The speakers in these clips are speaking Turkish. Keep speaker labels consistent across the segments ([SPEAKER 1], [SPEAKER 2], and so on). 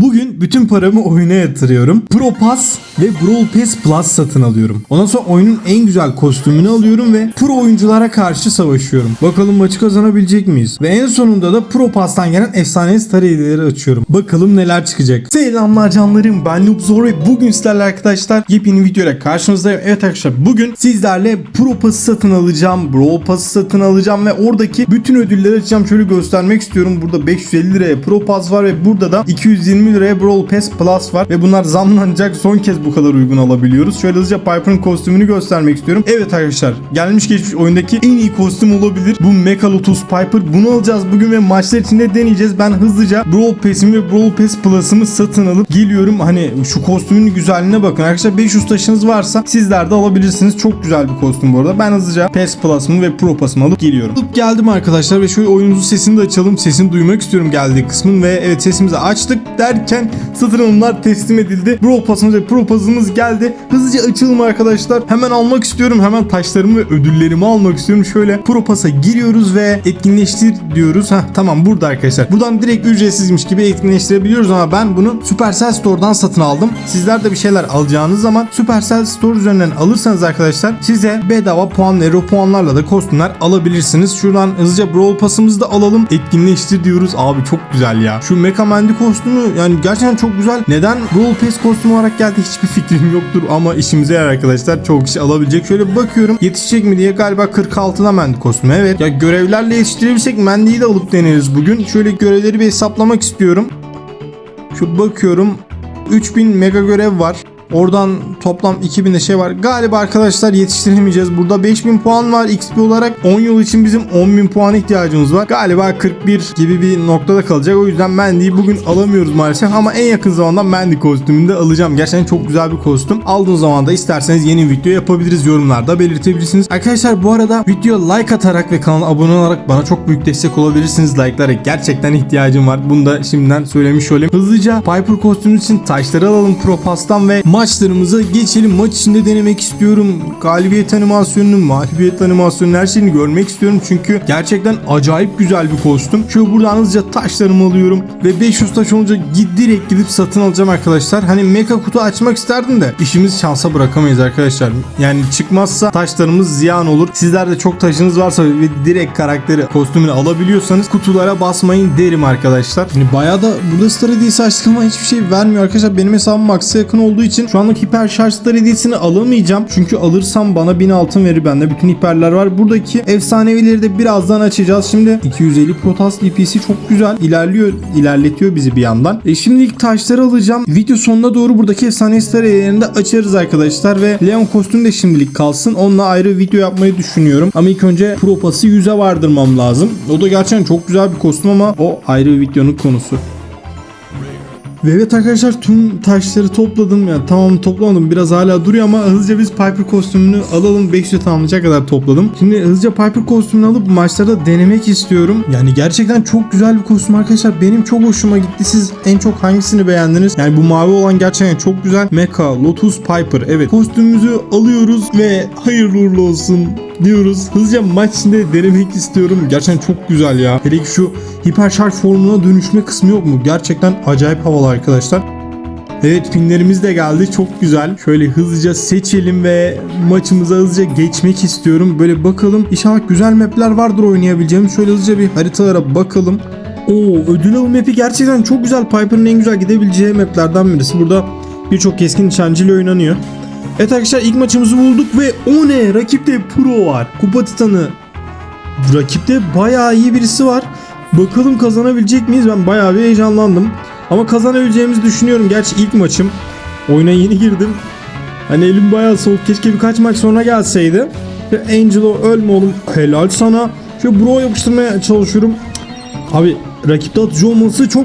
[SPEAKER 1] Bugün bütün paramı oyuna yatırıyorum. Pro Pass ve Brawl Pass Plus satın alıyorum. Ondan sonra oyunun en güzel kostümünü alıyorum ve pro oyunculara karşı savaşıyorum. Bakalım maçı kazanabilecek miyiz? Ve en sonunda da Pro Pass'tan gelen efsane star hediyeleri açıyorum. Bakalım neler çıkacak. Selamlar canlarım ben Noob ve bugün sizlerle arkadaşlar yepyeni videoyla karşınızdayım. Evet arkadaşlar bugün sizlerle Pro Pass'ı satın alacağım. Brawl Pass'ı satın alacağım ve oradaki bütün ödülleri açacağım. Şöyle göstermek istiyorum. Burada 550 liraya Pro Pass var ve burada da 220 liraya Brawl Pass Plus var ve bunlar zamlanacak. Son kez bu kadar uygun alabiliyoruz. Şöyle hızlıca Piper'ın kostümünü göstermek istiyorum. Evet arkadaşlar gelmiş geçmiş oyundaki en iyi kostüm olabilir. Bu Mecha Lotus Piper. Bunu alacağız bugün ve maçlar içinde deneyeceğiz. Ben hızlıca Brawl Pass'imi ve Brawl Pass Plus'ımı satın alıp geliyorum. Hani şu kostümün güzelliğine bakın. Arkadaşlar 500 taşınız varsa sizler de alabilirsiniz. Çok güzel bir kostüm bu arada. Ben hızlıca Pass Plus'ımı ve Pro Pass'ımı alıp geliyorum. Alıp geldim arkadaşlar ve şöyle oyunumuzun sesini de açalım. Sesini duymak istiyorum geldiği kısmın ve evet sesimizi açtık derken satın alımlar teslim edildi. Brawl Pass'ımız ve Pro Pass'ımız geldi. Hızlıca açalım arkadaşlar. Hemen almak istiyorum. Hemen taşlarımı ve ödüllerimi almak istiyorum. Şöyle Pro Pass'a giriyoruz ve etkinleştir diyoruz. Heh tamam burada arkadaşlar. Buradan direkt ücretsizmiş gibi etkinleştirebiliyoruz ama ben bunu Supercell Store'dan satın aldım. Sizler de bir şeyler alacağınız zaman Supercell Store üzerinden alırsanız arkadaşlar size bedava puan ve puanlarla da kostümler alabilirsiniz. Şuradan hızlıca Brawl Pass'ımızı da alalım. Etkinleştir diyoruz. Abi çok güzel ya. Şu Mecha Mandy kostümü yani gerçekten çok güzel. Neden Brawl Pass kostümü olarak geldi hiçbir fikrim yoktur ama işimize yarar arkadaşlar. Çok kişi alabilecek. Şöyle bakıyorum yetişecek mi diye galiba 46'da Mandy kostümü. Evet. Ya görevlerle yetiştirebilirsek Mandy'yi de alıp deneriz bugün. Şöyle görevleri bir hesaplamak istiyorum. Şu bakıyorum 3000 mega görev var. Oradan toplam 2000 de şey var. Galiba arkadaşlar yetiştiremeyeceğiz. Burada 5000 puan var XP olarak. 10 yıl için bizim 10.000 puan ihtiyacımız var. Galiba 41 gibi bir noktada kalacak. O yüzden Mandy'yi bugün alamıyoruz maalesef. Ama en yakın zamanda Mandy kostümünü de alacağım. Gerçekten çok güzel bir kostüm. Aldığınız zaman da isterseniz yeni video yapabiliriz. Yorumlarda belirtebilirsiniz. Arkadaşlar bu arada video like atarak ve kanala abone olarak bana çok büyük destek olabilirsiniz. Like'lara gerçekten ihtiyacım var. Bunu da şimdiden söylemiş olayım. Hızlıca Piper kostümü için taşları alalım Pro Pass'tan ve maçlarımıza geçelim. Maç içinde denemek istiyorum. Galibiyet animasyonunu, mağlubiyet animasyonunu her şeyini görmek istiyorum. Çünkü gerçekten acayip güzel bir kostüm. Şöyle buradan hızlıca taşlarımı alıyorum. Ve 500 taş olunca direkt gidip satın alacağım arkadaşlar. Hani mecha kutu açmak isterdim de işimiz şansa bırakamayız arkadaşlar. Yani çıkmazsa taşlarımız ziyan olur. Sizler de çok taşınız varsa ve direkt karakteri kostümünü alabiliyorsanız kutulara basmayın derim arkadaşlar. Hani bayağı da burada star hediyesi açtık ama hiçbir şey vermiyor arkadaşlar. Benim hesabım max'a yakın olduğu için şu anlık hiper şarj star hediyesini alamayacağım. Çünkü alırsam bana 1000 altın verir. Bende bütün hiperler var. Buradaki efsanevileri de birazdan açacağız. Şimdi 250 Protoss DP'si çok güzel. ilerliyor, ilerletiyor bizi bir yandan. E şimdi ilk taşları alacağım. Video sonuna doğru buradaki efsane star hediyelerini de açarız arkadaşlar ve Leon kostüm de şimdilik kalsın. Onunla ayrı video yapmayı düşünüyorum. Ama ilk önce Pro Pass'ı 100'e vardırmam lazım. O da gerçekten çok güzel bir kostüm ama o ayrı bir videonun konusu. Ve evet arkadaşlar tüm taşları topladım yani tamam toplamadım biraz hala duruyor ama hızlıca biz Piper kostümünü alalım 500 tamamlayacak kadar topladım. Şimdi hızlıca Piper kostümünü alıp maçlarda denemek istiyorum. Yani gerçekten çok güzel bir kostüm arkadaşlar benim çok hoşuma gitti. Siz en çok hangisini beğendiniz? Yani bu mavi olan gerçekten çok güzel. Mecha Lotus Piper evet kostümümüzü alıyoruz ve hayırlı uğurlu olsun diyoruz. Hızlıca maç içinde denemek istiyorum. Gerçekten çok güzel ya. Hele ki şu hiper şarj formuna dönüşme kısmı yok mu? Gerçekten acayip havalı arkadaşlar. Evet pinlerimiz de geldi. Çok güzel. Şöyle hızlıca seçelim ve maçımıza hızlıca geçmek istiyorum. Böyle bakalım. İnşallah güzel mapler vardır oynayabileceğim. Şöyle hızlıca bir haritalara bakalım. Oo ödül avı mapi gerçekten çok güzel. Piper'ın en güzel gidebileceği maplerden birisi. Burada birçok keskin nişancıyla oynanıyor. Evet arkadaşlar ilk maçımızı bulduk ve o ne? Rakipte pro var. Kupa Titanı. Rakipte bayağı iyi birisi var. Bakalım kazanabilecek miyiz? Ben bayağı bir heyecanlandım. Ama kazanabileceğimizi düşünüyorum. Gerçi ilk maçım. Oyuna yeni girdim. Hani elim bayağı soğuk. Keşke birkaç maç sonra gelseydi. Ve Angelo ölme oğlum. Helal sana. Şöyle bro yapıştırmaya çalışıyorum. Abi rakipte atıcı olması çok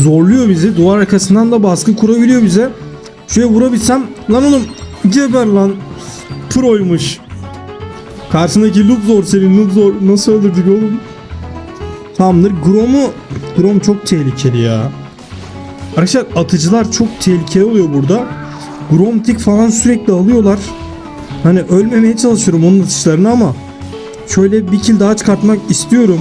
[SPEAKER 1] zorluyor bizi. Duvar arkasından da baskı kurabiliyor bize. Şöyle vurabilsem. Lan oğlum geber lan. Proymuş. Karşındaki Luke zor senin Luke zor. Nasıl öldürdük oğlum? Tamamdır. Grom'u Grom çok tehlikeli ya. Arkadaşlar atıcılar çok tehlikeli oluyor burada. Grom tik falan sürekli alıyorlar. Hani ölmemeye çalışıyorum onun atışlarını ama şöyle bir kill daha çıkartmak istiyorum.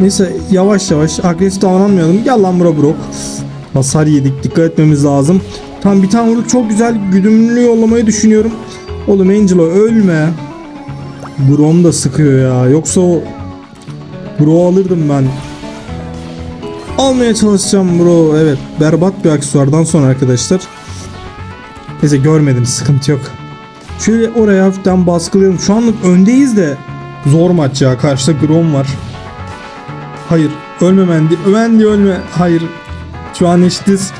[SPEAKER 1] Neyse yavaş yavaş agresif davranmayalım. Gel lan bura Brock. Hasar yedik. Dikkat etmemiz lazım. Tam bir tane vurduk. Çok güzel. Güdümlü yollamayı düşünüyorum. Oğlum Angelo ölme. Brom da sıkıyor ya. Yoksa o Bro alırdım ben. Almaya çalışacağım bro. Evet. Berbat bir aksesuardan sonra arkadaşlar. Neyse görmediniz. Sıkıntı yok. Şöyle oraya hafiften baskılayalım. Şu anlık öndeyiz de zor maç ya. Karşıda Grom var. Hayır. Ölme Mendi. Mendi ölme. Hayır. Şu an eşitiz.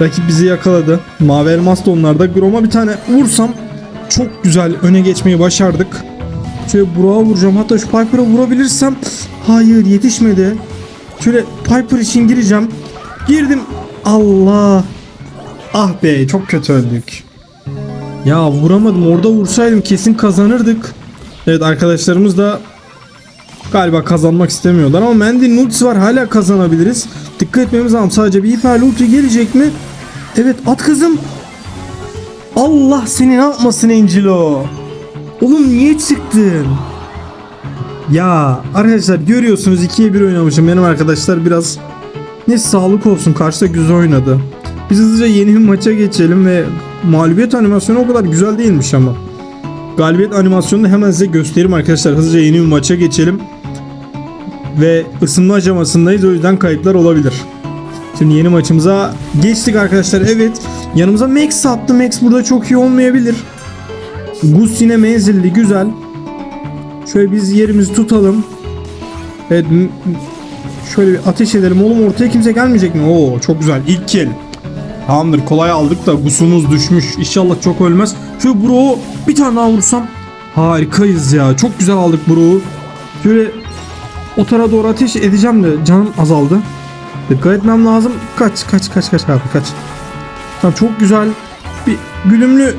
[SPEAKER 1] Rakip bizi yakaladı. Mavi elmas da onlarda. Grom'a bir tane vursam çok güzel öne geçmeyi başardık. Şöyle Burak'a vuracağım. Hatta şu Piper'a vurabilirsem. Hayır yetişmedi. Şöyle Piper için gireceğim. Girdim. Allah. Ah be çok kötü öldük. Ya vuramadım. Orada vursaydım kesin kazanırdık. Evet arkadaşlarımız da galiba kazanmak istemiyorlar ama Mendy'nin ultisi var hala kazanabiliriz. Dikkat etmemiz lazım. Sadece bir hiper ulti gelecek mi? Evet at kızım. Allah seni ne yapmasın Angelo. Oğlum niye çıktın? Ya arkadaşlar görüyorsunuz 2'ye 1 oynamışım. Benim arkadaşlar biraz ne sağlık olsun karşıda güzel oynadı. Biz hızlıca yeni bir maça geçelim ve mağlubiyet animasyonu o kadar güzel değilmiş ama. Galibiyet animasyonunu hemen size göstereyim arkadaşlar. Hızlıca yeni bir maça geçelim. Ve ısınma aşamasındayız o yüzden kayıplar olabilir. Şimdi yeni maçımıza geçtik arkadaşlar. Evet yanımıza Max attı. Max burada çok iyi olmayabilir. Gus yine menzilli güzel. Şöyle biz yerimizi tutalım. Evet şöyle bir ateş edelim. Oğlum ortaya kimse gelmeyecek mi? Oo çok güzel. İlk kill. Tamamdır kolay aldık da Gus'umuz düşmüş. İnşallah çok ölmez. Şöyle bro bir tane daha vursam. Harikayız ya. Çok güzel aldık bro'u. Şöyle o tarafa doğru ateş edeceğim de canım azaldı. Dikkat etmem lazım. Kaç kaç kaç kaç abi kaç. Tamam çok güzel. Bir güdümlü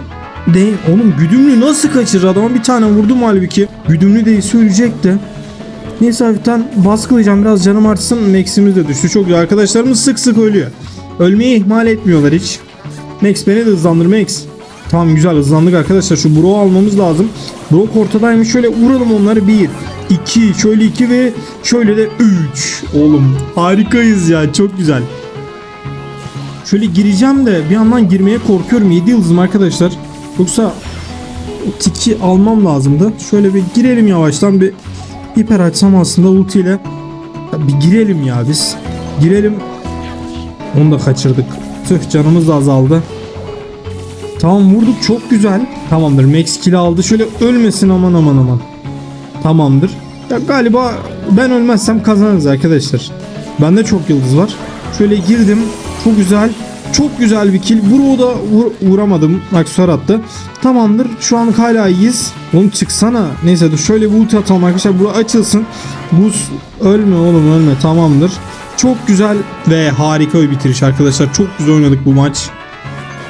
[SPEAKER 1] değil. Oğlum güdümlü nasıl kaçırır adama bir tane vurdum halbuki. Güdümlü değil söyleyecekti. Neyse hafiften baskılayacağım biraz canım artsın. Max'imiz de düştü. Çok güzel. Arkadaşlarımız sık sık ölüyor. Ölmeyi ihmal etmiyorlar hiç. Max beni de hızlandır Max. Tamam güzel hızlandık arkadaşlar. Şu Bro'u almamız lazım. Brock ortadaymış. Şöyle vuralım onları. 1, 2, şöyle 2 ve şöyle de 3. Oğlum harikayız ya. Çok güzel. Şöyle gireceğim de bir yandan girmeye korkuyorum. 7 yıldızım arkadaşlar. Yoksa tiki almam lazımdı. Şöyle bir girelim yavaştan bir hiper açsam aslında ulti ile bir girelim ya biz. Girelim. Onu da kaçırdık. Tüh canımız da azaldı. Tamam vurduk çok güzel. Tamamdır Max kill aldı. Şöyle ölmesin aman aman aman. Tamamdır. Ya galiba ben ölmezsem kazanırız arkadaşlar. Bende çok yıldız var. Şöyle girdim. Çok güzel. Çok güzel bir kill. Bro'u da vur- vuramadım. Aksesuar attı. Tamamdır. Şu an hala iyiyiz. Oğlum çıksana. Neyse dur şöyle bir ulti atalım arkadaşlar. Bura açılsın. Buz ölme oğlum ölme. Tamamdır. Çok güzel ve harika bir bitiriş arkadaşlar. Çok güzel oynadık bu maç.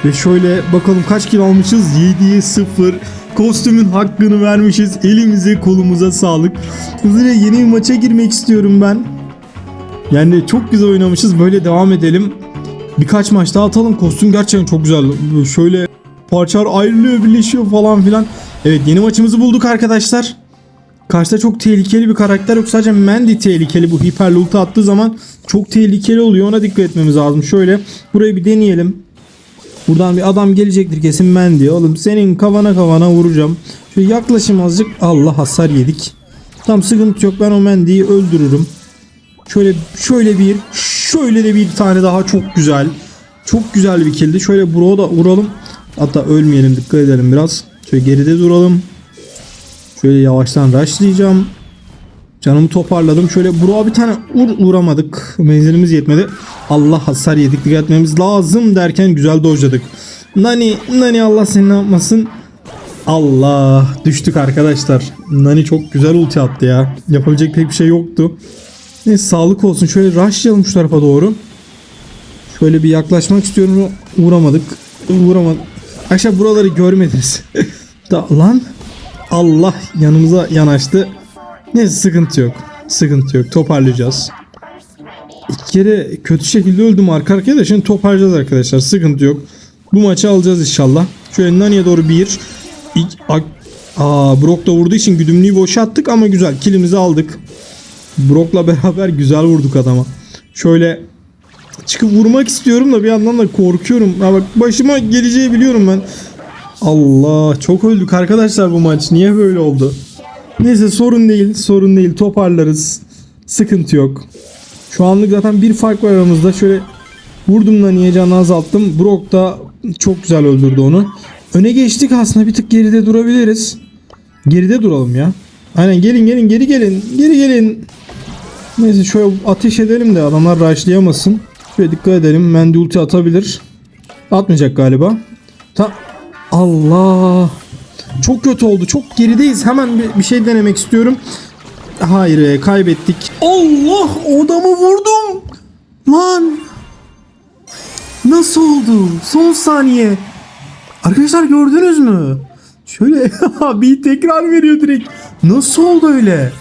[SPEAKER 1] Ve şöyle bakalım kaç kilo almışız? 7'ye 0. Kostümün hakkını vermişiz. Elimize kolumuza sağlık. Hızlıca yeni bir maça girmek istiyorum ben. Yani çok güzel oynamışız. Böyle devam edelim. Birkaç maç daha atalım. Kostüm gerçekten çok güzel. Şöyle parçalar ayrılıyor, birleşiyor falan filan. Evet yeni maçımızı bulduk arkadaşlar. Karşıda çok tehlikeli bir karakter yok. Sadece Mandy tehlikeli. Bu hiper ulti attığı zaman çok tehlikeli oluyor. Ona dikkat etmemiz lazım. Şöyle burayı bir deneyelim. Buradan bir adam gelecektir kesin diyor. Oğlum senin kafana kafana vuracağım. Şöyle yaklaşım azıcık. Allah hasar yedik. Tam sıkıntı yok. Ben o Mendy'yi öldürürüm. Şöyle şöyle bir şöyle de bir tane daha çok güzel. Çok güzel bir killdi. Şöyle Bro'ya da vuralım. Hatta ölmeyelim dikkat edelim biraz. Şöyle geride duralım. Şöyle yavaştan rushlayacağım. Canımı toparladım. Şöyle Bro'a bir tane vur vuramadık. Menzilimiz yetmedi. Allah hasar yedik. Dikkat etmemiz lazım derken güzel dojladık. Nani, Nani Allah seni ne yapmasın. Allah düştük arkadaşlar. Nani çok güzel ulti attı ya. Yapabilecek pek bir şey yoktu. Neyse sağlık olsun. Şöyle rushlayalım şu tarafa doğru. Şöyle bir yaklaşmak istiyorum. Vuramadık. Vuramadık. Arkadaşlar buraları görmediniz. da, lan Allah yanımıza yanaştı. Neyse sıkıntı yok. Sıkıntı yok. Toparlayacağız. İki kere kötü şekilde öldüm arka arkaya da şimdi toparlayacağız arkadaşlar. Sıkıntı yok. Bu maçı alacağız inşallah. Şöyle Nani'ye doğru bir. İlk, aa, Brock da vurduğu için güdümlüyü boşa attık ama güzel. Kilimizi aldık. Brock'la beraber güzel vurduk adama. Şöyle çıkıp vurmak istiyorum da bir yandan da korkuyorum. Ha bak başıma geleceği biliyorum ben. Allah çok öldük arkadaşlar bu maç. Niye böyle oldu? Neyse sorun değil sorun değil toparlarız. Sıkıntı yok. Şu anlık zaten bir fark var aramızda. Şöyle vurdum da niye canını azalttım. Brock da çok güzel öldürdü onu. Öne geçtik aslında bir tık geride durabiliriz. Geride duralım ya. Aynen gelin gelin geri gelin. Geri gelin. Neyse şöyle ateş edelim de adamlar rushlayamasın. Şöyle dikkat edelim. Mendy ulti atabilir. Atmayacak galiba. Ta Allah. Çok kötü oldu. Çok gerideyiz. Hemen bir, bir şey denemek istiyorum. Hayır be, kaybettik. Allah odamı vurdum. Lan. Nasıl oldu? Son saniye. Arkadaşlar gördünüz mü? Şöyle bir tekrar veriyor direkt. Nasıl oldu öyle?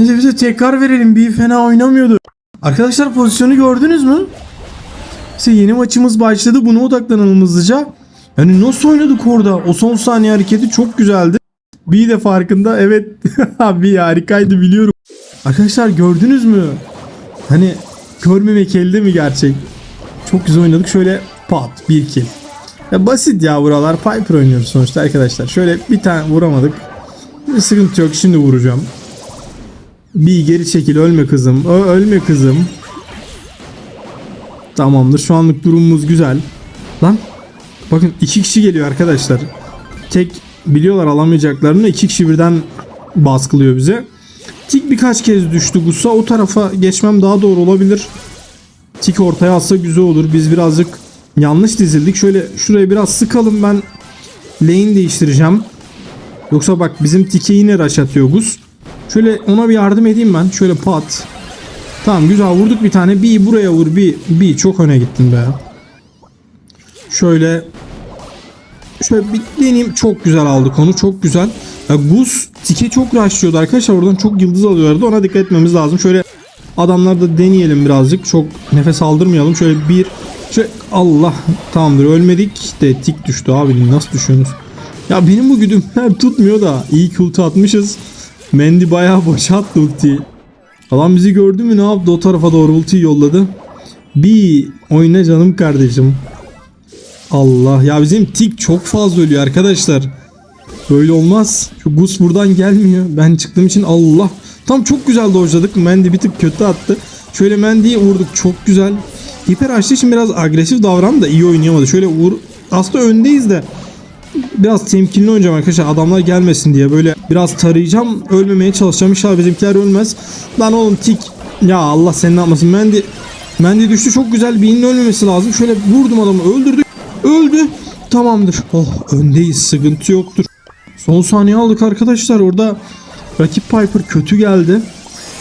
[SPEAKER 1] Neyse bize tekrar verelim. Bir fena oynamıyordu. Arkadaşlar pozisyonu gördünüz mü? İşte yeni maçımız başladı. Buna odaklanalım hızlıca. Yani nasıl oynadık orada? O son saniye hareketi çok güzeldi. Bir de farkında evet bir harikaydı biliyorum. Arkadaşlar gördünüz mü? Hani görmemek elde mi gerçek? Çok güzel oynadık. Şöyle pat bir kill. Ya basit ya buralar. Piper oynuyoruz sonuçta arkadaşlar. Şöyle bir tane vuramadık. Bir sıkıntı yok. Şimdi vuracağım. Bir geri çekil ölme kızım. Ö- ölme kızım. Tamamdır. Şu anlık durumumuz güzel. Lan bakın iki kişi geliyor arkadaşlar. Tek biliyorlar alamayacaklarını iki kişi birden baskılıyor bize. Tik birkaç kez düştü Gusa. O tarafa geçmem daha doğru olabilir. Tik ortaya alsa güzel olur. Biz birazcık yanlış dizildik. Şöyle şuraya biraz sıkalım ben lane değiştireceğim. Yoksa bak bizim tike yine rush atıyor Gus. Şöyle ona bir yardım edeyim ben. Şöyle pat. Tamam güzel vurduk bir tane. Bir buraya vur bir. Bir çok öne gittin be. Şöyle Şöyle bir deneyeyim. Çok güzel aldık onu. Çok güzel. Ya Gus tike çok rushlıyordu arkadaşlar. Oradan çok yıldız alıyorlardı. Ona dikkat etmemiz lazım. Şöyle adamlar da deneyelim birazcık. Çok nefes aldırmayalım. Şöyle bir şöyle Allah tamamdır ölmedik de tik düştü abi nasıl düşüyorsunuz? Ya benim bu güdüm tutmuyor da iyi ki ulti atmışız. Mendy bayağı boşa attı ultiyi. Adam bizi gördü mü ne yaptı o tarafa doğru ultiyi yolladı. Bir oyna canım kardeşim. Allah ya bizim tik çok fazla ölüyor arkadaşlar. Böyle olmaz. Şu Gus buradan gelmiyor. Ben çıktığım için Allah. Tam çok güzel dojladık. Mendy bir tık kötü attı. Şöyle Mendy'yi vurduk çok güzel. Hiper açtığı için biraz agresif davrandı da iyi oynayamadı. Şöyle vur. Aslında öndeyiz de biraz temkinli oynayacağım arkadaşlar. Adamlar gelmesin diye böyle biraz tarayacağım. Ölmemeye çalışacağım. İnşallah bizimkiler ölmez. Lan oğlum tik. Ya Allah seni ne yapmasın. Mendy Mendy düştü çok güzel. Birinin ölmemesi lazım. Şöyle vurdum adamı öldürdük. Öldü. Tamamdır. Oh öndeyiz. Sıkıntı yoktur. Son saniye aldık arkadaşlar. Orada rakip Piper kötü geldi.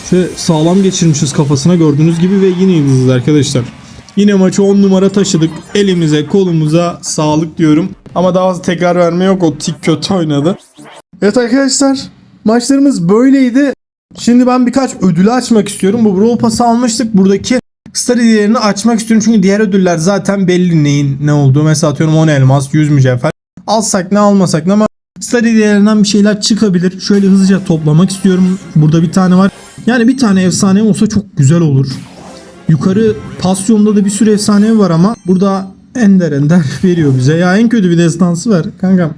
[SPEAKER 1] Şöyle sağlam geçirmişiz kafasına gördüğünüz gibi ve yine yıldızız arkadaşlar. Yine maçı 10 numara taşıdık. Elimize kolumuza sağlık diyorum. Ama daha fazla tekrar verme yok. O tik kötü oynadı. Evet arkadaşlar maçlarımız böyleydi. Şimdi ben birkaç ödülü açmak istiyorum. Bu Brawl Pass'ı almıştık. Buradaki Star hediyelerini açmak istiyorum. Çünkü diğer ödüller zaten belli neyin ne olduğu. Mesela atıyorum 10 elmas, 100 mücevher. Alsak ne almasak ne ama Star hediyelerinden bir şeyler çıkabilir. Şöyle hızlıca toplamak istiyorum. Burada bir tane var. Yani bir tane efsane olsa çok güzel olur. Yukarı pasyonda da bir sürü efsane var ama burada ender ender veriyor bize. Ya en kötü bir destansı var kankam.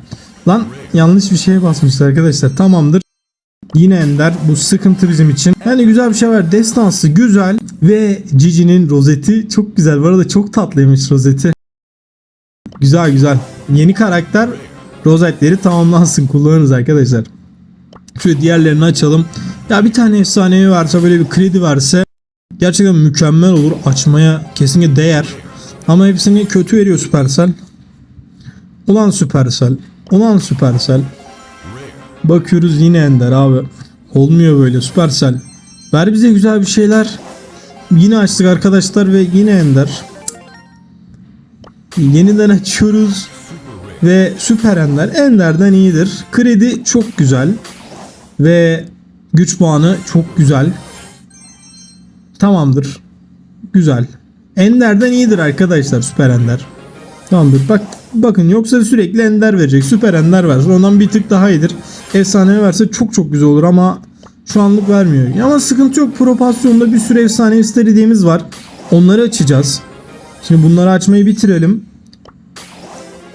[SPEAKER 1] Lan yanlış bir şeye basmışlar arkadaşlar. Tamamdır. Yine ender. Bu sıkıntı bizim için. Yani güzel bir şey var. Destansı güzel. Ve Cici'nin rozeti çok güzel. Bu arada çok tatlıymış rozeti. Güzel güzel. Yeni karakter rozetleri tamamlansın. Kullanırız arkadaşlar. Şöyle diğerlerini açalım. Ya bir tane efsanevi varsa böyle bir kredi verse gerçekten mükemmel olur. Açmaya kesinlikle değer. Ama hepsini kötü veriyor Supercell. Ulan Supercell. Ulan Supercell. Bakıyoruz yine Ender abi. Olmuyor böyle Supercell. Ver bize güzel bir şeyler. Yine açtık arkadaşlar ve yine Ender. Yeniden açıyoruz. Ve Süper Ender Ender'den iyidir. Kredi çok güzel. Ve güç puanı çok güzel. Tamamdır. Güzel. Ender'den iyidir arkadaşlar Süper Ender. Tamamdır. Bak bakın yoksa sürekli Ender verecek. Süper Ender versin. Ondan bir tık daha iyidir. Efsane verse çok çok güzel olur ama şu anlık vermiyor. Ama sıkıntı yok. Proporsiyonda bir sürü efsane ister hediyemiz var. Onları açacağız. Şimdi bunları açmayı bitirelim.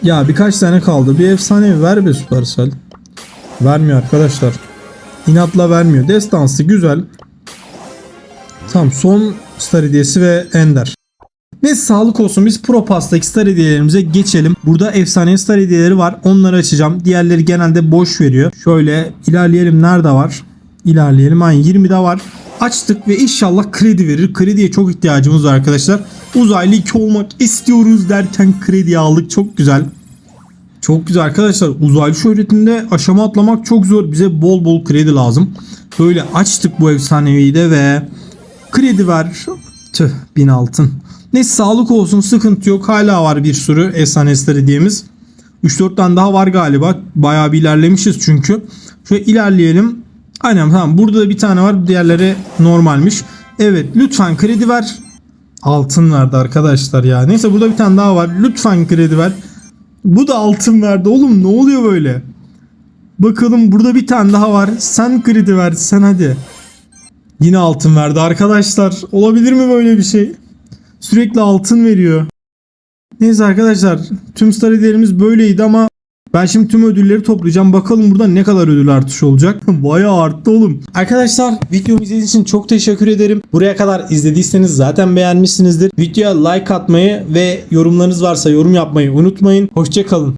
[SPEAKER 1] Ya birkaç tane kaldı. Bir efsane ver be Supercell. Vermiyor arkadaşlar. İnatla vermiyor. Destansı güzel. Tamam son star hediyesi ve ender. Neyse sağlık olsun biz Pro Pass'taki star hediyelerimize geçelim. Burada efsane star hediyeleri var. Onları açacağım. Diğerleri genelde boş veriyor. Şöyle ilerleyelim. Nerede var? İlerleyelim. Aynen 20'de var. Açtık ve inşallah kredi verir. Krediye çok ihtiyacımız var arkadaşlar. Uzaylı 2 olmak istiyoruz derken kredi aldık. Çok güzel. Çok güzel arkadaşlar. Uzaylı şöhretinde aşama atlamak çok zor. Bize bol bol kredi lazım. Böyle açtık bu efsanevi de ve kredi ver. Tüh bin altın. Neyse sağlık olsun sıkıntı yok. Hala var bir sürü efsane hediyemiz. 3-4 tane daha var galiba. Bayağı bir ilerlemişiz çünkü. Şöyle ilerleyelim. Aynen tamam burada da bir tane var. Diğerleri normalmiş. Evet lütfen kredi ver. Altın verdi arkadaşlar ya. Neyse burada bir tane daha var. Lütfen kredi ver. Bu da altın verdi oğlum ne oluyor böyle? Bakalım burada bir tane daha var. Sen kredi ver sen hadi. Yine altın verdi arkadaşlar. Olabilir mi böyle bir şey? Sürekli altın veriyor. Neyse arkadaşlar tüm star hediyelerimiz böyleydi ama ben şimdi tüm ödülleri toplayacağım. Bakalım burada ne kadar ödül artışı olacak. Bayağı arttı oğlum. Arkadaşlar videomu izlediğiniz için çok teşekkür ederim. Buraya kadar izlediyseniz zaten beğenmişsinizdir. Videoya like atmayı ve yorumlarınız varsa yorum yapmayı unutmayın. Hoşçakalın.